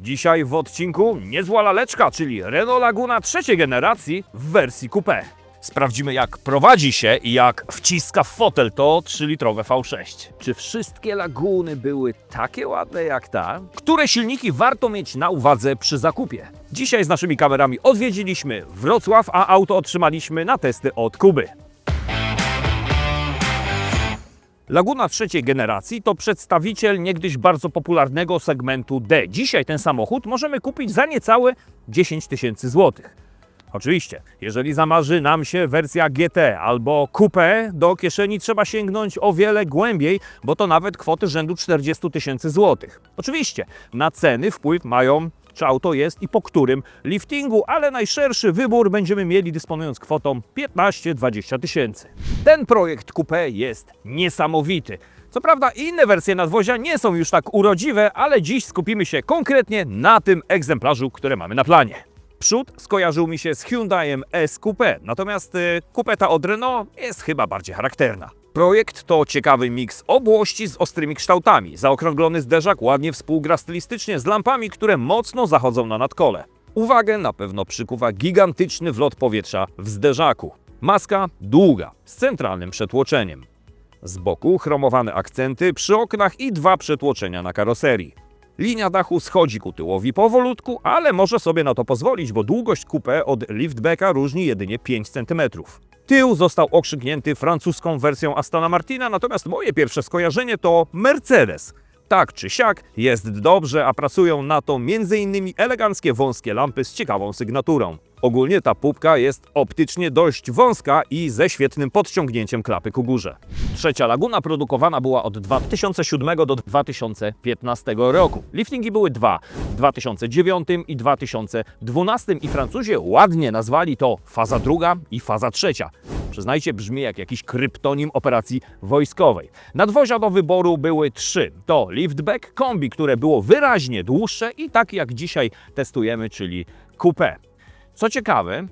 Dzisiaj w odcinku niezła laleczka, czyli Renault Laguna trzeciej generacji w wersji coupé. Sprawdzimy jak prowadzi się i jak wciska w fotel to 3-litrowe V6. Czy wszystkie Laguny były takie ładne jak ta? Które silniki warto mieć na uwadze przy zakupie? Dzisiaj z naszymi kamerami odwiedziliśmy Wrocław, a auto otrzymaliśmy na testy od Kuby. Laguna trzeciej generacji to przedstawiciel niegdyś bardzo popularnego segmentu D. Dzisiaj ten samochód możemy kupić za niecałe 10 tysięcy złotych. Oczywiście, jeżeli zamarzy nam się wersja GT albo Coupe, do kieszeni trzeba sięgnąć o wiele głębiej, bo to nawet kwoty rzędu 40 tysięcy złotych. Oczywiście, na ceny wpływ mają czy auto jest i po którym liftingu, ale najszerszy wybór będziemy mieli dysponując kwotą 15-20 tysięcy. Ten projekt Coupe jest niesamowity. Co prawda inne wersje nadwozia nie są już tak urodziwe, ale dziś skupimy się konkretnie na tym egzemplarzu, które mamy na planie. Przód skojarzył mi się z Hyundaiem S Coupe, natomiast y, kupeta od Renault jest chyba bardziej charakterna. Projekt to ciekawy miks obłości z ostrymi kształtami. Zaokrąglony zderzak ładnie współgra stylistycznie z lampami, które mocno zachodzą na nadkole. Uwagę na pewno przykuwa gigantyczny wlot powietrza w zderzaku. Maska długa, z centralnym przetłoczeniem. Z boku chromowane akcenty przy oknach i dwa przetłoczenia na karoserii. Linia dachu schodzi ku tyłowi powolutku, ale może sobie na to pozwolić, bo długość coupé od liftbacka różni jedynie 5 cm. Tył został okrzyknięty francuską wersją Astona Martina, natomiast moje pierwsze skojarzenie to Mercedes. Tak czy siak, jest dobrze, a pracują na to m.in. eleganckie wąskie lampy z ciekawą sygnaturą. Ogólnie ta pupka jest optycznie dość wąska i ze świetnym podciągnięciem klapy ku górze. Trzecia Laguna produkowana była od 2007 do 2015 roku. Liftingi były dwa w 2009 i 2012 i Francuzi ładnie nazwali to faza druga i faza trzecia. Przyznajcie, brzmi jak jakiś kryptonim operacji wojskowej. Nadwozia do wyboru były trzy. To liftback, kombi, które było wyraźnie dłuższe i tak jak dzisiaj testujemy, czyli coupé. Co ciekawe,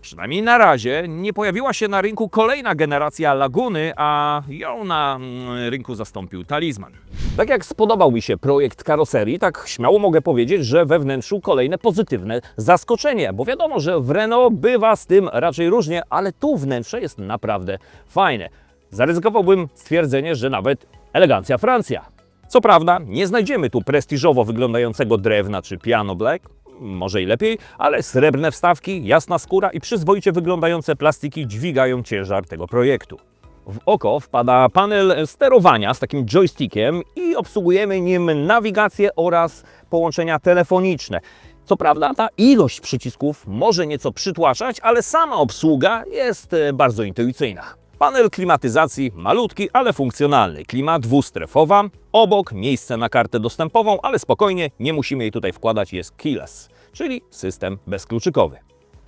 przynajmniej na razie, nie pojawiła się na rynku kolejna generacja Laguny, a ją na mm, rynku zastąpił Talizman. Tak jak spodobał mi się projekt karoserii, tak śmiało mogę powiedzieć, że we wnętrzu kolejne pozytywne zaskoczenie, bo wiadomo, że w Renault bywa z tym raczej różnie, ale tu wnętrze jest naprawdę fajne. Zaryzykowałbym stwierdzenie, że nawet elegancja Francja. Co prawda, nie znajdziemy tu prestiżowo wyglądającego drewna czy piano black, może i lepiej, ale srebrne wstawki, jasna skóra i przyzwoicie wyglądające plastiki dźwigają ciężar tego projektu. W oko wpada panel sterowania z takim joystickiem i obsługujemy nim nawigację oraz połączenia telefoniczne. Co prawda ta ilość przycisków może nieco przytłaczać, ale sama obsługa jest e, bardzo intuicyjna. Panel klimatyzacji malutki, ale funkcjonalny. Klima dwustrefowa. Obok miejsce na kartę dostępową, ale spokojnie, nie musimy jej tutaj wkładać, jest keyless, czyli system bezkluczykowy.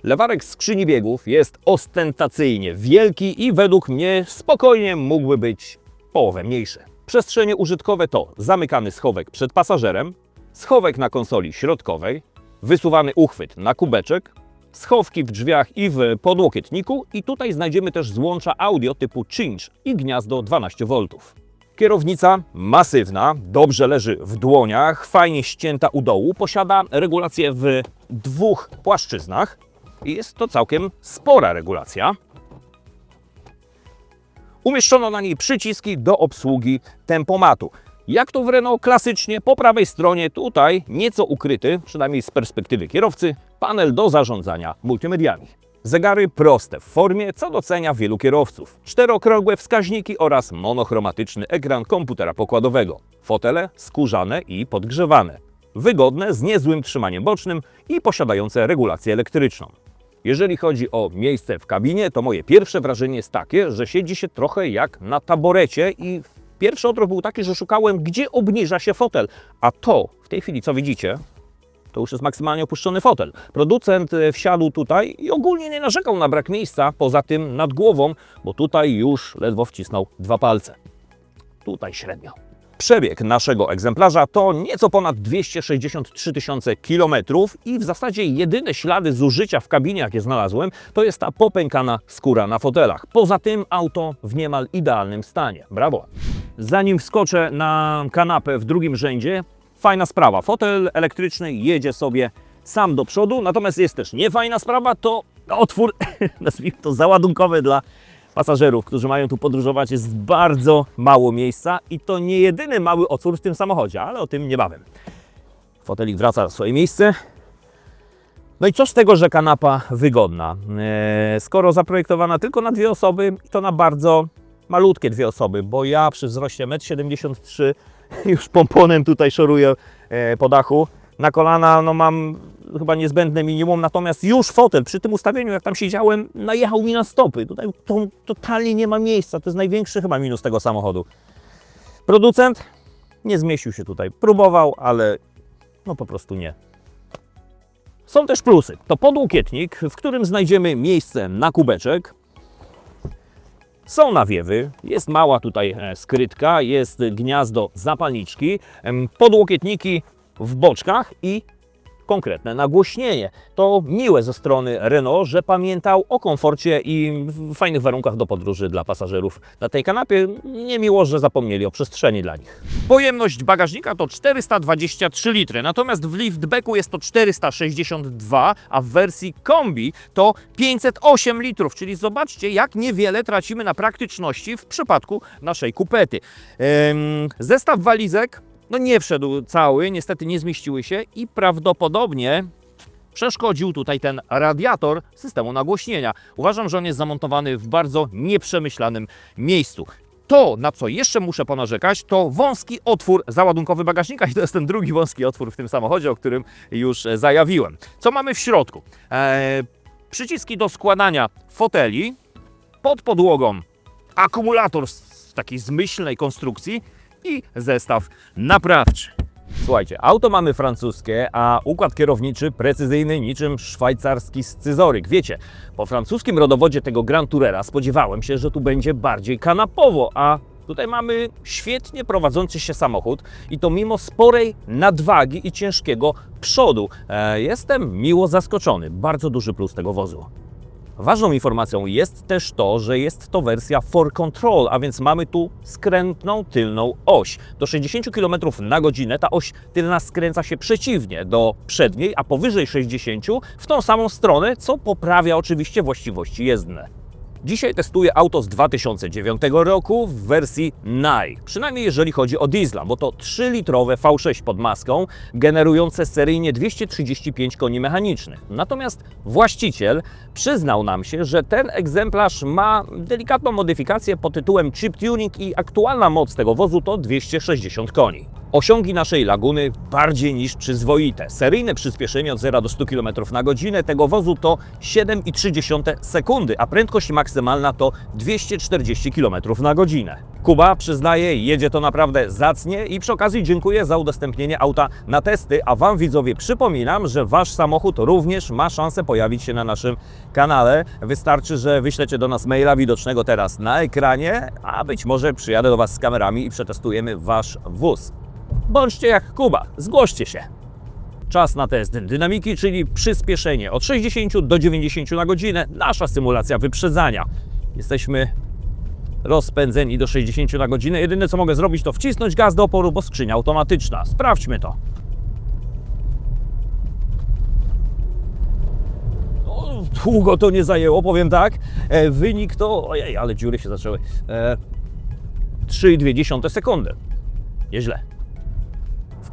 Lewarek skrzyni biegów jest ostentacyjnie wielki i według mnie spokojnie mógłby być połowę mniejszy. Przestrzenie użytkowe to zamykany schowek przed pasażerem, schowek na konsoli środkowej, wysuwany uchwyt na kubeczek, schowki w drzwiach i w podłokietniku i tutaj znajdziemy też złącza audio typu cinch i gniazdo 12V. Kierownica masywna, dobrze leży w dłoniach, fajnie ścięta u dołu, posiada regulację w dwóch płaszczyznach i jest to całkiem spora regulacja. Umieszczono na niej przyciski do obsługi tempomatu. Jak to w Renault klasycznie, po prawej stronie tutaj nieco ukryty, przynajmniej z perspektywy kierowcy, panel do zarządzania multimediami. Zegary proste w formie, co docenia wielu kierowców. Czterokrągłe wskaźniki oraz monochromatyczny ekran komputera pokładowego. Fotele skórzane i podgrzewane. Wygodne, z niezłym trzymaniem bocznym i posiadające regulację elektryczną. Jeżeli chodzi o miejsce w kabinie, to moje pierwsze wrażenie jest takie, że siedzi się trochę jak na taborecie i pierwszy odruch był taki, że szukałem, gdzie obniża się fotel. A to w tej chwili, co widzicie, to już jest maksymalnie opuszczony fotel. Producent e, wsiadł tutaj i ogólnie nie narzekał na brak miejsca, poza tym nad głową, bo tutaj już ledwo wcisnął dwa palce. Tutaj średnio. Przebieg naszego egzemplarza to nieco ponad 263 tysiące kilometrów i w zasadzie jedyne ślady zużycia w kabinie, jakie znalazłem, to jest ta popękana skóra na fotelach. Poza tym auto w niemal idealnym stanie. Brawo! Zanim wskoczę na kanapę w drugim rzędzie, fajna sprawa. Fotel elektryczny jedzie sobie sam do przodu, natomiast jest też niefajna sprawa, to otwór, nazwijmy to załadunkowy dla pasażerów, którzy mają tu podróżować, jest bardzo mało miejsca i to nie jedyny mały otwór w tym samochodzie, ale o tym niebawem. Fotelik wraca na swoje miejsce. No i co z tego, że kanapa wygodna? Eee, skoro zaprojektowana tylko na dwie osoby, to na bardzo malutkie dwie osoby, bo ja przy wzroście 1,73 m już pomponem tutaj szoruję e, po dachu. Na kolana no mam chyba niezbędne minimum, natomiast już fotel przy tym ustawieniu, jak tam siedziałem, najechał mi na stopy. Tutaj to, totalnie nie ma miejsca, to jest największy chyba minus tego samochodu. Producent nie zmieścił się tutaj. Próbował, ale no po prostu nie. Są też plusy. To podłokietnik, w którym znajdziemy miejsce na kubeczek. Są nawiewy, jest mała tutaj e, skrytka, jest gniazdo zapalniczki, podłokietniki w boczkach i konkretne nagłośnienie. To miłe ze strony Renault, że pamiętał o komforcie i fajnych warunkach do podróży dla pasażerów na tej kanapie. Niemiło, że zapomnieli o przestrzeni dla nich. Pojemność bagażnika to 423 litry, natomiast w liftbacku jest to 462, a w wersji kombi to 508 litrów, czyli zobaczcie jak niewiele tracimy na praktyczności w przypadku naszej kupety. Zestaw walizek no nie wszedł cały, niestety nie zmieściły się i prawdopodobnie przeszkodził tutaj ten radiator systemu nagłośnienia. Uważam, że on jest zamontowany w bardzo nieprzemyślanym miejscu. To, na co jeszcze muszę ponarzekać, to wąski otwór załadunkowy bagażnika i to jest ten drugi wąski otwór w tym samochodzie, o którym już e, zajawiłem. Co mamy w środku? Eee, przyciski do składania foteli, pod podłogą akumulator z takiej zmyślnej konstrukcji i zestaw naprawczy. Słuchajcie, auto mamy francuskie, a układ kierowniczy precyzyjny niczym szwajcarski scyzoryk. Wiecie, po francuskim rodowodzie tego Grand Tourera spodziewałem się, że tu będzie bardziej kanapowo, a tutaj mamy świetnie prowadzący się samochód i to mimo sporej nadwagi i ciężkiego przodu. E, jestem miło zaskoczony. Bardzo duży plus tego wozu. Ważną informacją jest też to, że jest to wersja for control, a więc mamy tu skrętną tylną oś. Do 60 km na godzinę ta oś tylna skręca się przeciwnie do przedniej, a powyżej 60 w tą samą stronę, co poprawia oczywiście właściwości jezdne. Dzisiaj testuję auto z 2009 roku w wersji NAI, przynajmniej jeżeli chodzi o diesla, bo to 3-litrowe V6 pod maską, generujące seryjnie 235 koni mechanicznych. Natomiast właściciel przyznał nam się, że ten egzemplarz ma delikatną modyfikację pod tytułem Chip Tuning i aktualna moc tego wozu to 260 koni. Osiągi naszej laguny bardziej niż przyzwoite. Seryjne przyspieszenie od 0 do 100 km na godzinę tego wozu to 7,3 sekundy, a prędkość maksymalna to 240 km na godzinę. Kuba przyznaje, jedzie to naprawdę zacnie i przy okazji dziękuję za udostępnienie auta na testy, a Wam widzowie przypominam, że Wasz samochód również ma szansę pojawić się na naszym kanale. Wystarczy, że wyślecie do nas maila widocznego teraz na ekranie, a być może przyjadę do Was z kamerami i przetestujemy Wasz wóz. Bądźcie jak Kuba, zgłoście się. Czas na test dynamiki, czyli przyspieszenie od 60 do 90 na godzinę. Nasza symulacja wyprzedzania. Jesteśmy rozpędzeni do 60 na godzinę. Jedyne co mogę zrobić to wcisnąć gaz do oporu, bo skrzynia automatyczna. Sprawdźmy to. No, długo to nie zajęło, powiem tak. E, wynik to... Ojej, ale dziury się zaczęły. E, 3,2 sekundy. Nieźle.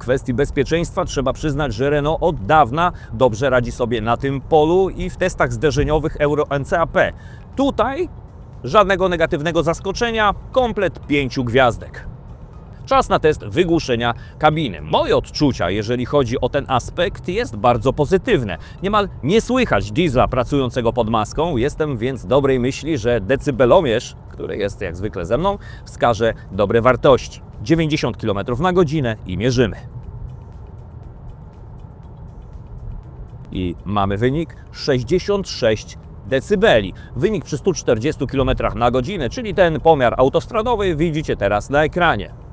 Kwestii bezpieczeństwa trzeba przyznać, że Renault od dawna dobrze radzi sobie na tym polu i w testach zderzeniowych Euro NCAP. Tutaj żadnego negatywnego zaskoczenia, komplet pięciu gwiazdek. Czas na test wygłuszenia kabiny. Moje odczucia, jeżeli chodzi o ten aspekt, jest bardzo pozytywne. Niemal nie słychać diesla pracującego pod maską, jestem więc dobrej myśli, że decybelomierz, który jest jak zwykle ze mną, wskaże dobre wartości. 90 km na godzinę i mierzymy. I mamy wynik 66 decybeli. Wynik przy 140 km na godzinę, czyli ten pomiar autostradowy widzicie teraz na ekranie.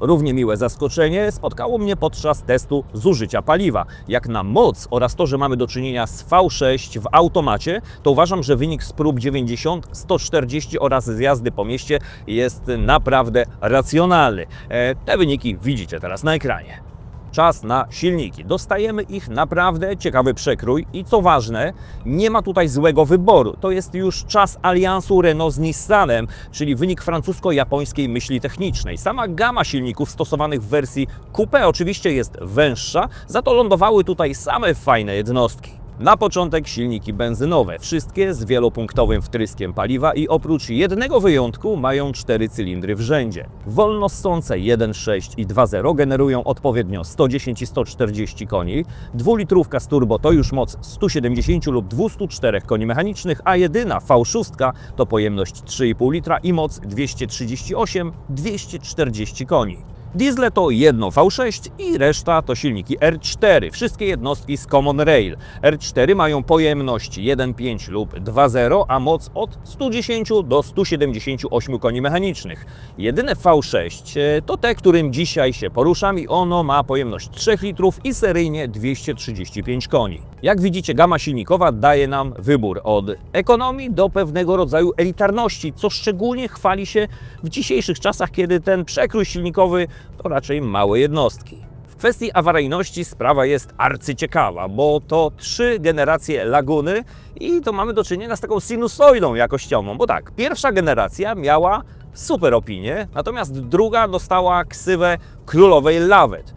Równie miłe zaskoczenie spotkało mnie podczas testu zużycia paliwa. Jak na moc oraz to, że mamy do czynienia z V6 w automacie, to uważam, że wynik z prób 90, 140 oraz z jazdy po mieście jest naprawdę racjonalny. E, Te wyniki widzicie teraz na ekranie. Czas na silniki. Dostajemy ich naprawdę ciekawy przekrój i co ważne, nie ma tutaj złego wyboru. To jest już czas aliansu Renault z Nissanem, czyli wynik francusko-japońskiej myśli technicznej. Sama gama silników stosowanych w wersji coupe oczywiście jest węższa, za to lądowały tutaj same fajne jednostki. Na początek silniki benzynowe, wszystkie z wielopunktowym wtryskiem paliwa i oprócz jednego wyjątku mają cztery cylindry w rzędzie. Wolno ssące 1.6 i 2.0 generują odpowiednio 110 i 140 koni, dwulitrówka z turbo to już moc 170 lub 204 koni mechanicznych, a jedyna V6 to pojemność 3,5 litra i moc 238-240 koni. Diesle to jedno V6 i reszta to silniki R4, wszystkie jednostki z Common Rail. R4 mają pojemność 1.5 lub 2.0, a moc od 110 do 178 koni mechanicznych. Jedyne V6 e, to te, którym dzisiaj się poruszam i ono ma pojemność 3 litrów i seryjnie 235 koni. Jak widzicie, gama silnikowa daje nam wybór od ekonomii do pewnego rodzaju elitarności, co szczególnie chwali się w dzisiejszych czasach, kiedy ten przekrój silnikowy to raczej małe jednostki. W kwestii awaryjności sprawa jest arcyciekawa, bo to trzy generacje Laguny i to mamy do czynienia z taką sinusoidą jakościową, bo tak, pierwsza generacja miała super opinię, natomiast druga dostała ksywę królowej lawet.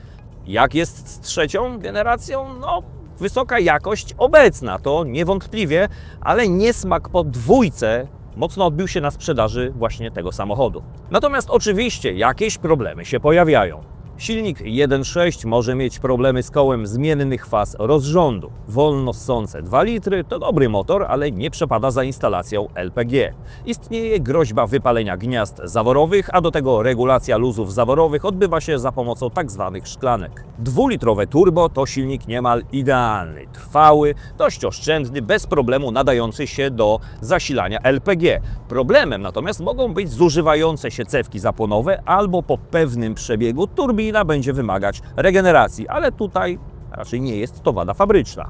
Jak jest z trzecią generacją? No, wysoka jakość obecna, to niewątpliwie, ale niesmak po dwójce mocno odbił się na sprzedaży właśnie tego samochodu. Natomiast oczywiście jakieś problemy się pojawiają. Silnik 1.6 może mieć problemy z kołem zmiennych faz rozrządu. Wolno ssące 2 litry to dobry motor, ale nie przepada za instalacją LPG. Istnieje groźba wypalenia gniazd zaworowych, a do tego regulacja luzów zaworowych odbywa się za pomocą tzw. szklanek. Dwulitrowe turbo to silnik niemal idealny, trwały, dość oszczędny, bez problemu nadający się do zasilania LPG. Problemem natomiast mogą być zużywające się cewki zapłonowe albo po pewnym przebiegu turbina będzie wymagać regeneracji, ale tutaj raczej nie jest to wada fabryczna.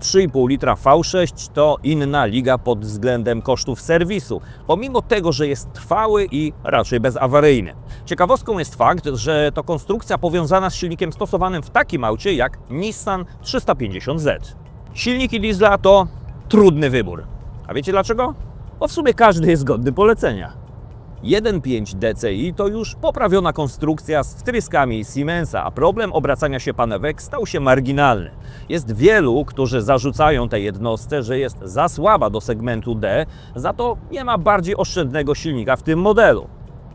3,5 litra V6 to inna liga pod względem kosztów serwisu, pomimo tego, że jest trwały i raczej bezawaryjny. Ciekawostką jest fakt, że to konstrukcja powiązana z silnikiem stosowanym w takim aucie jak Nissan 350Z. Silniki diesla to trudny wybór. A wiecie dlaczego? Bo w sumie każdy jest godny polecenia. 1.5 DCI to już poprawiona konstrukcja z wtryskami Siemensa, a problem obracania się panewek stał się marginalny. Jest wielu, którzy zarzucają tej jednostce, że jest za słaba do segmentu D, za to nie ma bardziej oszczędnego silnika w tym modelu.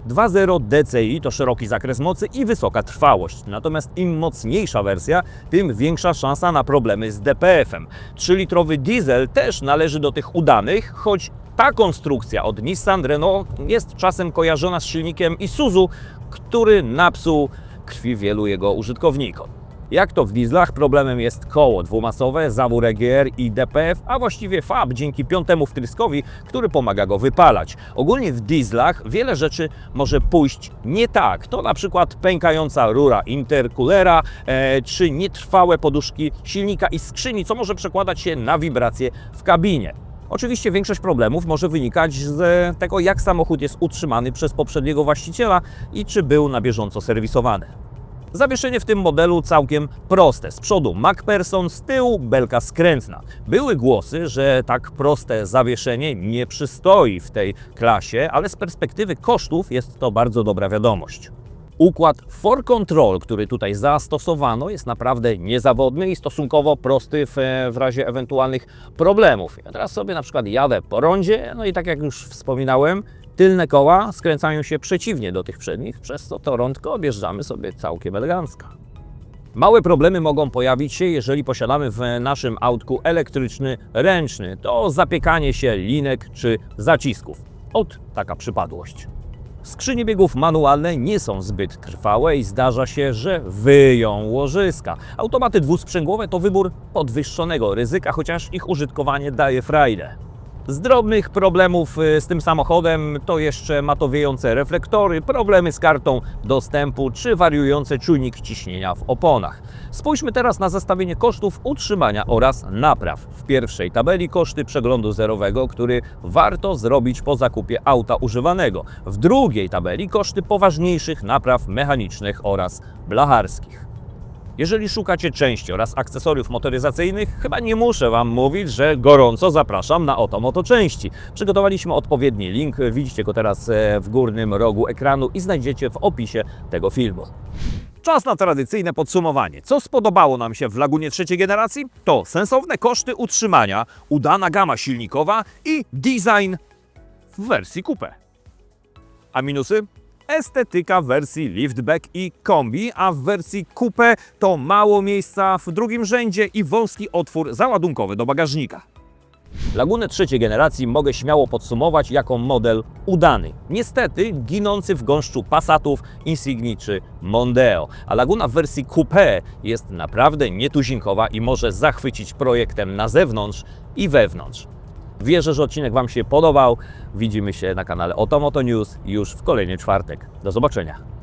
2.0 DCI to szeroki zakres mocy i wysoka trwałość. Natomiast im mocniejsza wersja, tym większa szansa na problemy z DPF-em. 3-litrowy diesel też należy do tych udanych, choć ta konstrukcja od Nissan Renault jest czasem kojarzona z silnikiem Isuzu, który napsuł krwi wielu jego użytkownikom. Jak to w dieslach, problemem jest koło dwumasowe, zawór EGR i DPF, a właściwie FAB dzięki piątemu wtryskowi, który pomaga go wypalać. Ogólnie w dieslach wiele rzeczy może pójść nie tak. To na przykład pękająca rura intercoolera, e, czy nietrwałe poduszki silnika i skrzyni, co może przekładać się na wibracje w kabinie. Oczywiście większość problemów może wynikać z tego, jak samochód jest utrzymany przez poprzedniego właściciela i czy był na bieżąco serwisowany. Zawieszenie w tym modelu całkiem proste. Z przodu MacPherson, z tyłu belka skrętna. Były głosy, że tak proste zawieszenie nie przystoi w tej klasie, ale z perspektywy kosztów jest to bardzo dobra wiadomość. Układ For Control, który tutaj zastosowano, jest naprawdę niezawodny i stosunkowo prosty w, w razie ewentualnych problemów. Ja teraz sobie na przykład jadę po rondzie, no i tak jak już wspominałem, tylne koła skręcają się przeciwnie do tych przednich, przez co to rądko objeżdżamy sobie całkiem elegancko. Małe problemy mogą pojawić się, jeżeli posiadamy w naszym autku elektryczny ręczny. To zapiekanie się linek czy zacisków. Ot taka przypadłość. Skrzynie biegów manualne nie są zbyt trwałe i zdarza się, że wyją łożyska. Automaty dwusprzęgłowe to wybór podwyższonego ryzyka, chociaż ich użytkowanie daje frajdę. Z drobnych problemów y, z tym samochodem to jeszcze matowiejące reflektory, problemy z kartą dostępu czy wariujący czujnik ciśnienia w oponach. Spójrzmy teraz na zestawienie kosztów utrzymania oraz napraw. W pierwszej tabeli koszty przeglądu zerowego, który warto zrobić po zakupie auta używanego. W drugiej tabeli koszty poważniejszych napraw mechanicznych oraz blacharskich. Jeżeli szukacie części oraz akcesoriów motoryzacyjnych, chyba nie muszę Wam mówić, że gorąco zapraszam na Otomoto Części. Przygotowaliśmy odpowiedni link, widzicie go teraz e, w górnym rogu ekranu i znajdziecie w opisie tego filmu. Czas na tradycyjne podsumowanie. Co spodobało nam się w Lagunie trzeciej generacji? To sensowne koszty utrzymania, udana gama silnikowa i design w wersji coupe. A minusy? Estetyka w wersji liftback i kombi, a w wersji coupe to mało miejsca w drugim rzędzie i wąski otwór załadunkowy do bagażnika. Lagunę trzeciej generacji mogę śmiało podsumować jako model udany. Niestety ginący w gąszczu Passatów, Insigni czy Mondeo. A Laguna w wersji coupé jest naprawdę nietuzinkowa i może zachwycić projektem na zewnątrz i wewnątrz. Wierzę, że odcinek Wam się podobał. Widzimy się na kanale Otomoto News już w kolejny czwartek. Do zobaczenia.